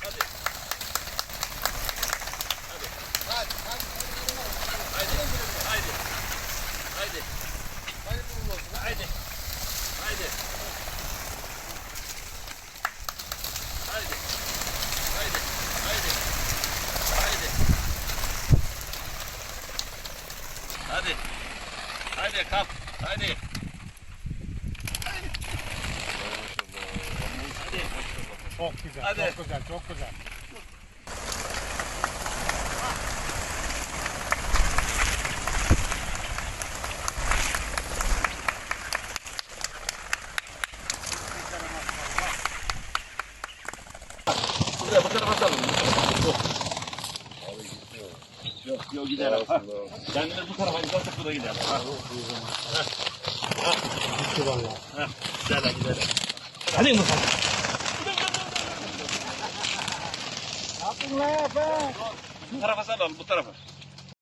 Hadi. Hadi. Hadi, hadi. Çok güzel, Hadi. çok güzel, çok güzel. Buraya bu tarafa salın. Yok yok gider. Ha. Kendiniz bu tarafa gidersek bu da gider. Ha. Gitti valla. Ha. Gidelim gidelim. Hadi bakalım. Yapın lan be. Bu tarafa salalım bu tarafa.